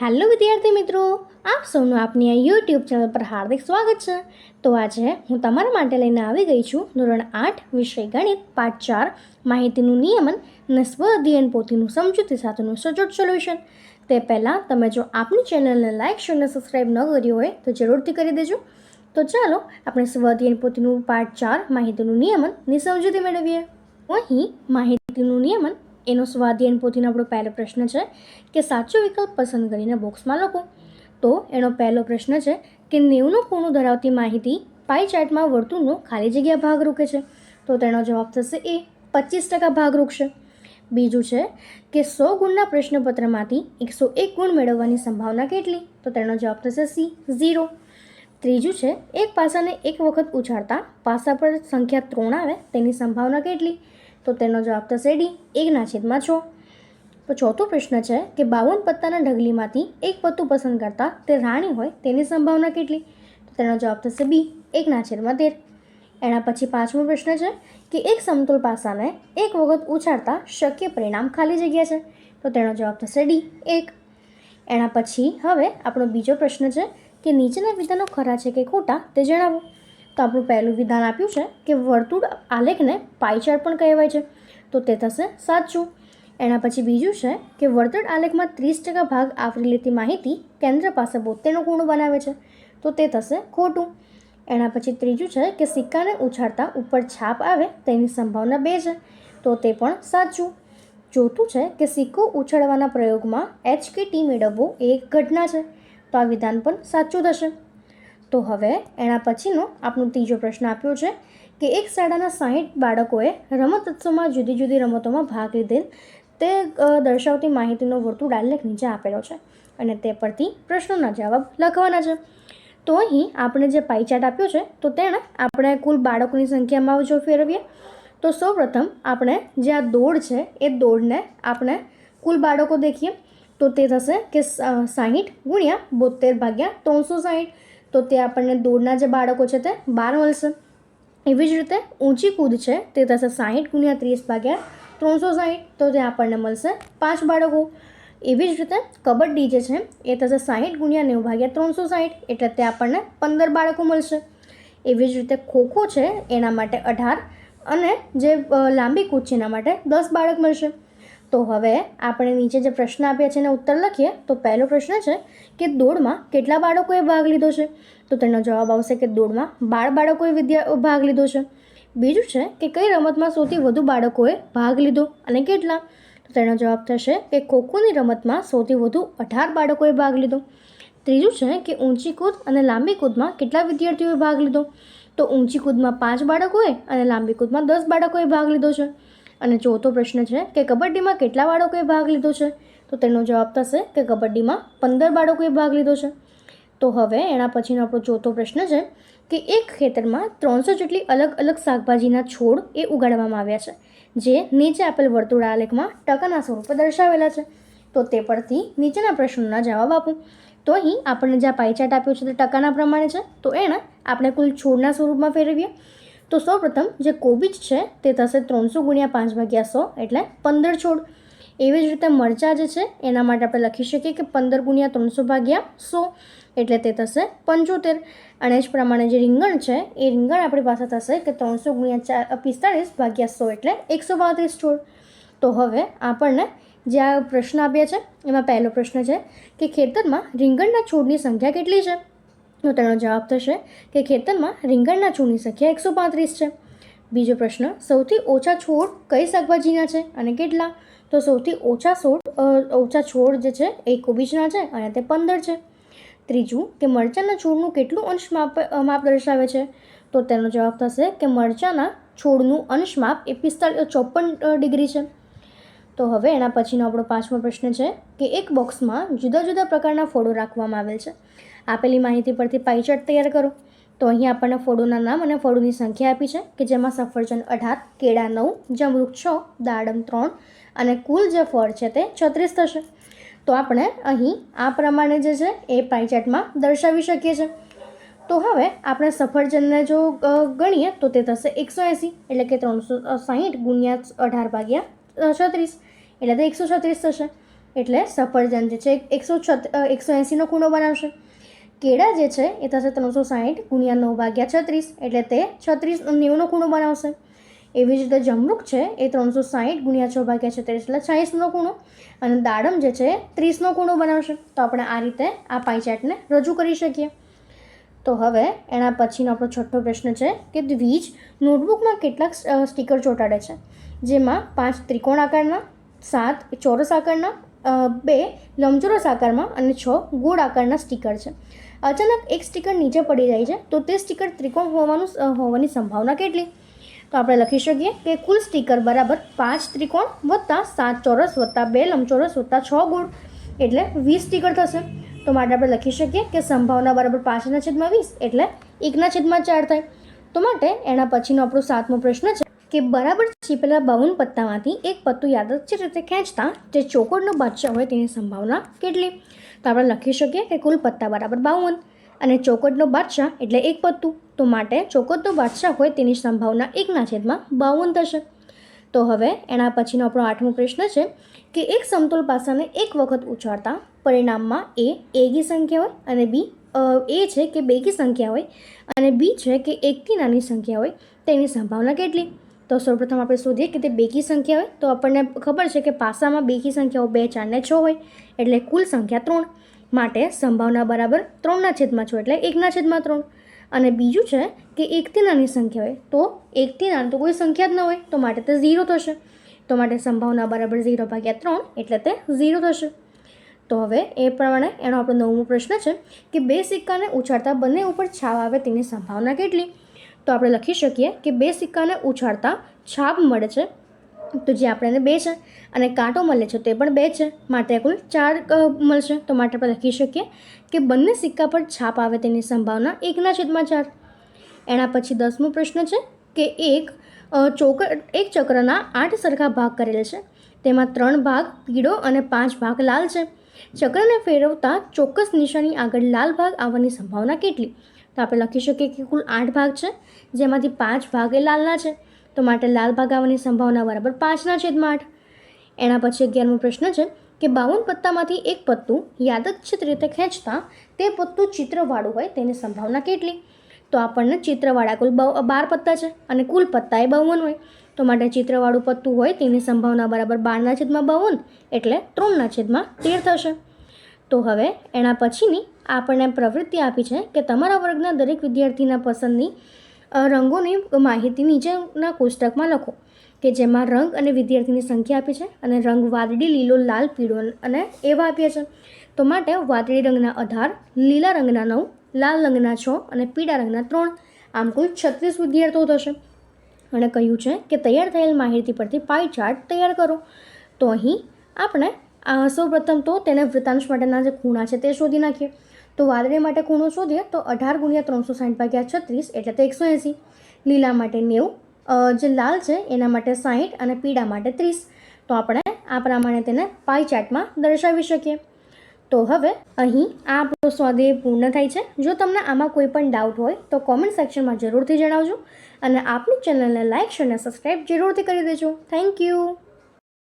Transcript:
Hello વિદ્યાર્થી મિત્રો. આપ સૌનું આપની આ યુટ્યુબ ચેનલ પર હાર્દિક સ્વાગત છે. તો આજે હું તમારા માટે લઈને આવી ગઈ છું ધોરણ આઠ, વિષય ગણિત, પાઠ ચાર, માહિતીનું નિયમન અને સ્વ અધ્યયન પોથીનું સમજૂતી સાથેનું સચોટ સોલ્યુશન તે પહેલાં તમે જો આપની ચેનલને લાઇક શેર અને સબસ્ક્રાઈબ ન કરી હોય, તો જરૂરથી કરી દેજો. તો ચાલો આપણે સ્વ અધ્યયન પોથીનું પાઠ ચાર, માહિતીનું નિયમનની સમજૂતી મેળવીએ. અહીં માહિતીનું નિયમન એનો સ્વાધ્યાયન પોથીનો આપણો પહેલો પ્રશ્ન છે કે સાચો વિકલ્પ પસંદ કરીને બોક્સમાં લખો. તો એનો પહેલો પ્રશ્ન છે કે નેવનું ખૂણું ધરાવતી માહિતી પાઈ ચાર્ટમાં વર્તુળનો ખાલી જગ્યા ભાગ રૂકે છે. તો તેનો જવાબ થશે એ પચીસ ટકા ભાગ રોકશે બીજું છે કે સો ગુણના પ્રશ્નપત્રમાંથી એકસો એક ગુણ મેળવવાની સંભાવના કેટલી? તો તેનો જવાબ થશે સી, ઝીરો. ત્રીજું છે, એક પાસાને એક વખત ઉછાળતા પાસા પર સંખ્યા ત્રણ આવે તેની સંભાવના કેટલી? તો તેનો જવાબ થશે ડી. એકના છેદમાં છો. તો ચોથો પ્રશ્ન છે કે બાવન પત્તાના ઢગલીમાંથી એક પત્તું પસંદ કરતાં તે રાણી હોય તેની સંભાવના કેટલી? તો તેનો જવાબ થશે બી. એકના છેદમાં તેર. એના પછી પાંચમો પ્રશ્ન છે કે એક સમતોલ પાસાને એક વખત ઉછાળતા શક્ય પરિણામ ખાલી જગ્યા છે? તો તેનો જવાબ થશે ડી. એક. એના પછી હવે આપણો બીજો પ્રશ્ન છે કે નીચેના વિધાનો ખરા છે કે ખોટા તે જણાવો. તો આપણું પહેલું વિધાન આપ્યું છે કે વર્તુળ આલેખને પાઈચાર્ટ પણ કહેવાય છે. તો તે થશે સાચું. એના પછી બીજું છે કે વર્તુળ આલેખમાં ત્રીસ ટકા ભાગ આવરી લેતી માહિતી કેન્દ્ર પાસે બોતેરનો ખૂણો બનાવે છે. તો તે થશે ખોટું. એના પછી ત્રીજું છે કે સિક્કાને ઉછાળતા ઉપર છાપ આવે તેની સંભાવના બે છે. તો તે પણ સાચું. ચોથું છે કે સિક્કો ઉછાળવાના પ્રયોગમાં એચ કે ટી મેળવવો એક ઘટના છે. તો આ વિધાન પણ સાચું થશે. તો હવે એના પછીનો આપણો ત્રીજો પ્રશ્ન આપ્યો છે કે એક શાળાના સાહીઠ બાળકોએ રમતોત્સવમાં જુદી જુદી રમતોમાં ભાગ લીધેલ તે દર્શાવતી માહિતીનો વર્તુળ આલેખ નીચે આપેલો છે અને તે પરથી પ્રશ્નોના જવાબ લખવાના છે. તો અહીં આપણે જે પાઈચાર્ટ આપ્યો છે, તો તેણે આપણે કુલ બાળકોની સંખ્યામાં જો ફેરવીએ, તો સૌપ્રથમ આપણે જે આ દોડ છે, એ દોડને આપણે કુલ બાળકો દેખીએ. તો તે થશે કે સાહીઠ ગુણ્યા બોતેર ભાગ્યા ત્રણસો સાહીઠ. તો તે આપણને દૂરના જે બાળકો છે તે બાર મળશે એવી જ રીતે ઊંચી કૂદ છે તે થશે સાહીઠ ગુણ્યા ત્રીસ ભાગ્યા ત્રણસો સાહીઠ, તો તે આપણને મળશે પાંચ બાળકો. એવી જ રીતે કબડ્ડી જે છે એ થશે સાહીઠ ગુણ્યા નેવું ભાગ્યા ત્રણસો સાહીઠ, એટલે તે આપણને પંદર બાળકો મળશે. એવી જ રીતે ખોખો છે એના માટે અઢાર અને જે લાંબી કૂદ છે એના માટે દસ બાળક મળશે. તો હવે આપણે નીચે જે પ્રશ્ન આપ્યા છે એનો ઉત્તર લખીએ. તો પહેલો પ્રશ્ન છે કે દોડમાં કેટલા બાળકોએ ભાગ લીધો છે? તો તેનો જવાબ આવશે કે દોડમાં બાળ બાળકોએ વિદ્યા, ભાગ લીધો છે. બીજું છે કે કઈ રમતમાં સૌથી વધુ બાળકોએ ભાગ લીધો અને કેટલા? તો તેનો જવાબ થશે કે ખોખોની રમતમાં સૌથી વધુ અઢાર બાળકોએ ભાગ લીધો. ત્રીજું છે કે ઊંચી કૂદ અને લાંબી કૂદમાં કેટલા વિદ્યાર્થીઓએ ભાગ લીધો? તો ઊંચી કૂદમાં પાંચ બાળકોએ અને લાંબી કૂદમાં દસ બાળકોએ ભાગ લીધો છે. અને ચોથો પ્રશ્ન છે કે કબડ્ડીમાં કેટલા બાળકોએ ભાગ લીધો છે? તો તેનો જવાબ થશે કે કબડ્ડીમાં પંદર બાળકોએ ભાગ લીધો છે. તો હવે એના પછીનો આપણો ચોથો પ્રશ્ન છે કે એક ખેતરમાં ત્રણસો જેટલી અલગ અલગ શાકભાજીના છોડ એ ઉગાડવામાં આવ્યા છે, જે નીચે આપેલ વર્તુળ આલેખમાં ટકાના સ્વરૂપે દર્શાવેલા છે. તો તે પરથી નીચેના પ્રશ્નોના જવાબ આપું. તો અહીં આપણને જે આ આપ્યો છે તે ટકાના પ્રમાણે છે. તો એણે આપણે કુલ છોડના સ્વરૂપમાં ફેરવીએ. તો સૌપ્રથમ જે કોબીજ છે તે થશે ત્રણસો ગુણ્યા પાંચ ભાગ્યા સો, એટલે પંદર છોડ. એવી જ રીતે મરચાં જે છે, એના માટે આપણે લખી શકીએ કે પંદર ગુણ્યા ત્રણસો ભાગ્યા સો, એટલે તે થશે પંચોતેર. અને જ પ્રમાણે જે રીંગણ છે, એ રીંગણ આપણી પાસે થશે કે ત્રણસો ગુણ્યા ચાર પિસ્તાળીસ ભાગ્યા સો, એટલે એકસો પાંત્રીસ છોડ. તો હવે આપણને જે આ પ્રશ્ન આપ્યા છે, એમાં પહેલો પ્રશ્ન છે કે ખેતરમાં રીંગણના છોડની સંખ્યા કેટલી છે? તો તેનો જવાબ થશે કે ખેતરમાં રીંગણના છોડની સંખ્યા એકસો પાંત્રીસ છે. બીજો પ્રશ્ન, સૌથી ઓછા છોડ કઈ શાકભાજીના છે અને કેટલા? તો સૌથી ઓછા છોડ ઓછા છોડ જે છે એ કોબીજના છે અને તે પંદર છે. ત્રીજું, કે મરચાંના છોડનું કેટલું અંશ માપ માપ દર્શાવે છે? તો તેનો જવાબ થશે કે મરચાંના છોડનું અંશ માપ એ પિસ્તાળીસ ચોપન ડિગ્રી છે. તો હવે એના પછીનો આપણો પાંચમો પ્રશ્ન છે કે એક બોક્સમાં જુદા જુદા પ્રકારના ફળો રાખવામાં આવેલ છે. આપેલી માહિતી પરથી પાઈચાર્ટ તૈયાર કરો. તો અહીં આપણને ફળોના નામ અને ફળોની સંખ્યા આપી છે, કે જેમાં સફરજન અઢાર, કેળા નવ, જમરૂક છ, દાડમ ત્રણ અને કુલ જે ફળ છે તે છત્રીસ થશે. તો આપણે અહીં આ પ્રમાણે જે છે એ પાઈચાર્ટમાં દર્શાવી શકીએ છીએ તો હવે આપણે સફરજનને જો ગણીએ તો તે થશે એકસો એંસી, એટલે કે ત્રણસો સાહીઠ ગુણ્યા અઢાર ભાગ્યા છત્રીસ, એટલે તો એકસો છત્રીસ થશે. એટલે સફરજન જે છે એકસો છત એકસો એંસીનો ખૂણો બનાવશે. કેળા જે છે એ થશે ત્રણસો સાહીઠ ગુણ્યા નવ ભાગ્યા છત્રીસ, એટલે તે છત્રીસ નેવનો ખૂણો બનાવશે. એવી જ રીતે જમરૂક છે એ ત્રણસો સાહીઠ ગુણ્યા છ ભાગ્યા છત્રીસ, એટલે છાઈસનો ખૂણો. અને દાડમ જે છે ત્રીસનો ખૂણો બનાવશે. તો આપણે આ રીતે આ પાઈ ચાર્ટને રજૂ કરી શકીએ. તો હવે એના પછીનો આપણો છઠ્ઠો પ્રશ્ન છે કે દ્વિજ નોટબુકમાં કેટલાક સ્ટીકર ચોંટાડે છે? જેમાં પાંચ ત્રિકોણ આકારના સાત ચોરસ આકારના બે લંબચોરસ આકારમાં અને છ ગોળ આકારના સ્ટીકર છે. અચાનક એક સ્ટીકર નીચે પડી જાય છે, તો તે સ્ટીકર ત્રિકોણ હોવાનું હોવાની સંભાવના કેટલી? તો આપણે લખી શકીએ કે કુલ સ્ટીકર બરાબર પાંચ ત્રિકોણ વત્તા સાત ચોરસ વત્તા બે લંબચોરસ વત્તા છ ગોળ, એટલે વીસ સ્ટીકર થશે. તો માટે આપણે લખી શકીએ કે સંભાવના બરાબર પાંચના છેદમાં વીસ, એટલે એકના છેદમાં ચાર થાય. તો માટે એના પછીનો આપણો સાતમો પ્રશ્ન છે. કે બરાબર છીપેલા બાવન પત્તામાંથી એક પત્તું યાદચ્છિક રીતે ખેંચતા જે ચોકોડનો બાદશાહ હોય તેની સંભાવના કેટલી? તો આપણે લખી શકીએ કે કુલ પત્તા બરાબર બાવન અને ચોકડનો બાદશાહ એટલે એક પત્તું. તો માટે ચોકડનો બાદશાહ હોય તેની સંભાવના એકના છેદમાં બાવન થશે. તો હવે એના પછીનો આપણો આઠમો પ્રશ્ન છે કે એક સમતોલ પાસાને એક વખત ઉછાળતા પરિણામમાં એ એકી સંખ્યા હોય અને બી એ છે કે બેકી સંખ્યા હોય અને બી છે કે એકથી નાની સંખ્યા હોય તેની સંભાવના કેટલી? તો સૌપ્રથમ આપણે શોધીએ કે તે બેકી સંખ્યા હોય, તો આપણને ખબર છે કે પાસામાં બેકી સંખ્યાઓ બે, ચાર ને છ હોય, એટલે કુલ સંખ્યા ત્રણ. માટે સંભાવના બરાબર ત્રણના છેદમાં છ, એટલે એકના છેદમાં ત્રણ. અને બીજું છે કે એકથી નાની સંખ્યા હોય, તો એકથી નાની તો કોઈ સંખ્યા જ ન હોય, તો માટે તે ઝીરો થશે. તો માટે સંભાવના બરાબર ઝીરો ભાગ્યા ત્રણ, એટલે તે ઝીરો થશે. તો હવે એ પ્રમાણે એનો આપણો નવમો પ્રશ્ન છે કે બે સિક્કાને ઉછાળતા બંને ઉપર છાવ આવે તેની સંભાવના કેટલી? તો આપણે લખી શકીએ કે બે સિક્કાને ઉછાળતા છાપ મળે છે. તો જે આપણને બે છે અને કાંટો મળે છે તે પણ બે છે. માટે કુલ ચાર મળશે. તો માટે આપણે લખી શકીએ કે બંને સિક્કા પર છાપ આવે તેની સંભાવના એકના છેદમાં ચાર. એના પછી દસમો પ્રશ્ન છે કે એક ચોક, એક ચક્રના આઠ સરખા ભાગ કરેલ છે. તેમાં ત્રણ ભાગ પીળો અને પાંચ ભાગ લાલ છે. ચક્રને ફેરવતા ચોક્કસ નિશાની આગળ લાલ ભાગ આવવાની સંભાવના કેટલી? તો આપણે લખી શકીએ કે કુલ આઠ ભાગ છે, જેમાંથી પાંચ ભાગ એ લાલના છે. તો માટે લાલ ભાગ આવવાની સંભાવના બરાબર પાંચના છેદમાં આઠ. એના પછી અગિયારમો પ્રશ્ન છે કે બાવન પત્તામાંથી એક પત્તું યાદચ્છિત રીતે ખેંચતા તે પત્તું ચિત્રવાળું હોય તેની સંભાવના કેટલી? તો આપણને ચિત્રવાળા કુલ બાર પત્તા છે અને કુલ પત્તા એ બાવન હોય. તો માટે ચિત્રવાળું પત્તું હોય તેની સંભાવના બરાબર બારના છેદમાં બાવન એટલે ત્રણના છેદમાં તેર થશે. તો હવે એના પછીની આપણને પ્રવૃત્તિ આપી છે કે તમારા વર્ગના દરેક વિદ્યાર્થીના પસંદની રંગોની માહિતી નીચેના કોષ્ટકમાં લખો, કે જેમાં રંગ અને વિદ્યાર્થીની સંખ્યા આપી છે અને રંગ વાદળી, લીલો, લાલ, પીળો અને એવા આપ્યા છે. તો માટે વાદળી રંગના અઢાર, લીલા રંગના નવ, લાલ રંગના છ અને પીળા રંગના ત્રણ. આમ કુલ છત્રીસ વિદ્યાર્થીઓ થશે. અને કહ્યું છે કે તૈયાર થયેલ માહિતી પરથી પાઈ ચાર્ટ તૈયાર કરો. તો અહીં આપણે સૌપ્રથમ તો તેને વૃતાંશ માટેના જે ખૂણા છે તે શોધી નાખીએ. તો વાદળી માટે ખૂણો શોધીએ તો અઢાર ગુણ્યા ત્રણસો સાઠ ભાગ્યા છત્રીસ એટલે તો એકસો એંસી. લીલા માટે નેવું જે લાલ છે એના માટે સાહીઠ અને પીળા માટે ત્રીસ. તો આપણે આ પ્રમાણે તેને પાઈ ચાર્ટમાં દર્શાવી શકીએ. તો હવે અહીં આ આપણો સ્વાધ્યાય પૂર્ણ થાય છે. જો તમને આમાં કોઈ પણ ડાઉટ હોય તો કોમેન્ટ સેક્શનમાં જરૂરથી જણાવજો અને આપની ચેનલને લાઇક શેર અને સબસ્ક્રાઈબ જરૂરથી કરી દેજો. Thank you